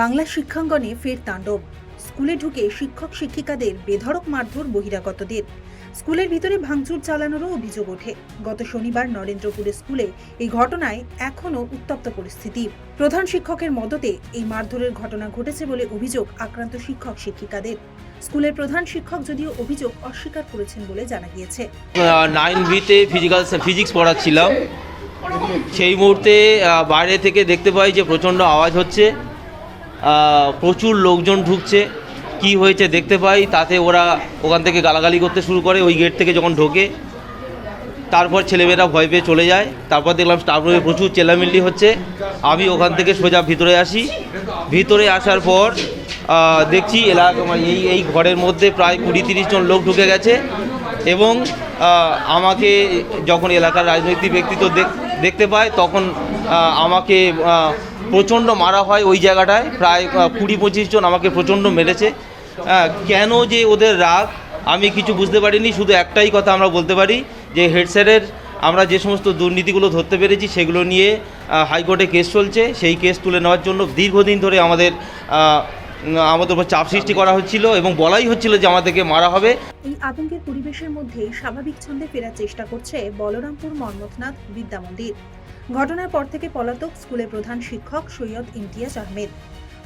বাংলা শিক্ষাঙ্গনে ফের তাণ্ডব। স্কুলে ঢুকে শিক্ষক শিক্ষিকাদের বেধড়ক মারধর বহিরাগতদের। স্কুলের ভিতরে ভাঙচুর চালানোরও অভিযোগ ওঠে। গত শনিবার নরেন্দ্রপুরে স্কুলে এই ঘটনায় এখনও উত্তপ্ত পরিস্থিতি। প্রধান শিক্ষকের মদতে এই মারধরের ঘটনা ঘটেছে বলে অভিযোগ আক্রান্ত শিক্ষক শিক্ষিকাদের। স্কুলের প্রধান শিক্ষক যদিও অভিযোগ অস্বীকার করেছেন বলে জানা গিয়েছে। নাইন বিতে ফিজিক্যাল ফিজিক্স পড়াচ্ছিলাম। সেই মুহূর্তে বাইরে থেকে দেখতে পাই যে প্রচণ্ড আওয়াজ হচ্ছে। প্রচুর লোকজন ঢুকছে। কি হয়েছে দেখতে পাই, তাতে ওরা ওখান থেকে গালাগালি করতে শুরু করে, ওই গেট থেকে যখন ঢোকে, তারপর ছেলেমেয়েরা ভয় পেয়ে চলে যায়। তারপর দেখলাম স্টাফ রুমে প্রচুর চেল্লামিল্লি হচ্ছে। আমি ওখান থেকে সোজা ভিতরে আসি। ভিতরে আসার পর দেখছি এলাকা মানে এই এই ঘরের মধ্যে প্রায় কুড়ি তিরিশ জন লোক ঢুকে গেছে এবং আমাকে যখন এলাকার রাজনৈতিক ব্যক্তিত্ব দেখ- দেখতে পায়, তখন আমাকে প্রচণ্ড মারা হয় ওই জায়গাটায় প্রায় কুড়ি পঁচিশ জন আমাকে প্রচণ্ড মেরেছে। আহ, কেন যে ওদের রাগ আমি কিছু বুঝতে পারিনি শুধু একটাই কথা আমরা বলতে পারি যে হেড স্যারের আমরা যে সমস্ত দুর্নীতিগুলো ধরতে পেরেছি সেগুলো নিয়ে হাইকোর্টে কেস চলছে সেই কেস তুলে নেওয়ার জন্য দীর্ঘদিন ধরে আমাদের আমাদের উপর চাপ সৃষ্টি করা হচ্ছিল এবং বলাই হচ্ছিল যে আমাদেরকে মারা হবে। এই আতঙ্কের পরিবেশের মধ্যেই স্বাভাবিক ছন্দে ফেরার চেষ্টা করছে বলরামপুর মন্মথনাথ বিদ্যা মন্দির। ঘটনার পর থেকে পলাতক স্কুলের প্রধান শিক্ষক সৈয়দ ইমতিয়াজ আহমেদ।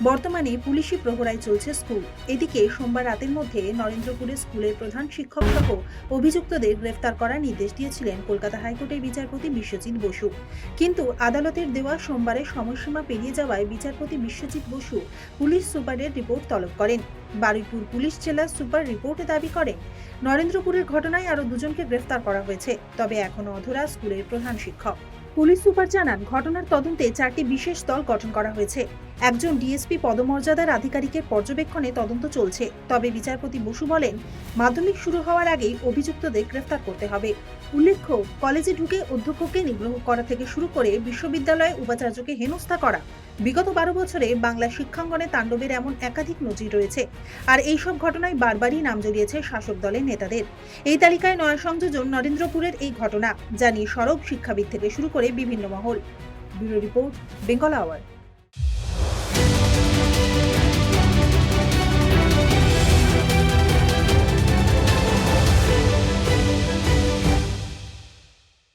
বর্তমানে পুলিশি প্রহরায় চলছে স্কুল। এদিকে সোমবার রাতের মধ্যে নরেন্দ্রপুরে স্কুলের প্রধান শিক্ষক সহ অভিযুক্তদের গ্রেফতার করার নির্দেশ দিয়েছিলেন কলকাতা হাইকোর্টের বিচারপতি বিশ্বজিৎ বসু। কিন্তু আদালতের দেওয়া সোমবারের সময়সীমা পেরিয়ে যাওয়ায় বিচারপতি বিশ্বজিৎ বসু পুলিশ সুপারের রিপোর্ট তলব করেন। বারুইপুর পুলিশ জেলা সুপার রিপোর্টে দাবি করেন, নরেন্দ্রপুরের ঘটনায় আরও দুজনকে গ্রেফতার করা হয়েছে, তবে এখনও অধরা স্কুলের প্রধান শিক্ষক। পুলিশ সুপার জানান, ঘটনার তদন্তে চারটি বিশেষ দল গঠন করা হয়েছে। একজন ডিএসপি পদমর্যাদার আধিকারিকের পর্যবেক্ষণে তদন্ত চলছে। তবে বিচারপতি বসু বলেন, মাধ্যমিক শুরু হওয়ার আগেই অভিযুক্তদের গ্রেফতার করতে হবে। উল্লেখ্য, কলেজে ঢুকে অধ্যক্ষকে নিগ্রহ করা থেকে শুরু করে বিশ্ববিদ্যালয়ে উপাচার্যকে হেনস্থা করা। বিগত বারো বছরে বাংলা শিক্ষাঙ্গনে তাণ্ডবের এমন একাধিক নজির রয়েছে। আর এইসব ঘটনায় বারবারই নাম জড়িয়েছে শাসক দলের নেতাদের। এই তালিকায় নয়া সংযোজন নরেন্দ্রপুরের এই ঘটনা, যা নিয়ে সরব শিক্ষাবিদ থেকে শুরু করে বিভিন্ন মহল। Bureau report, Bengal hour.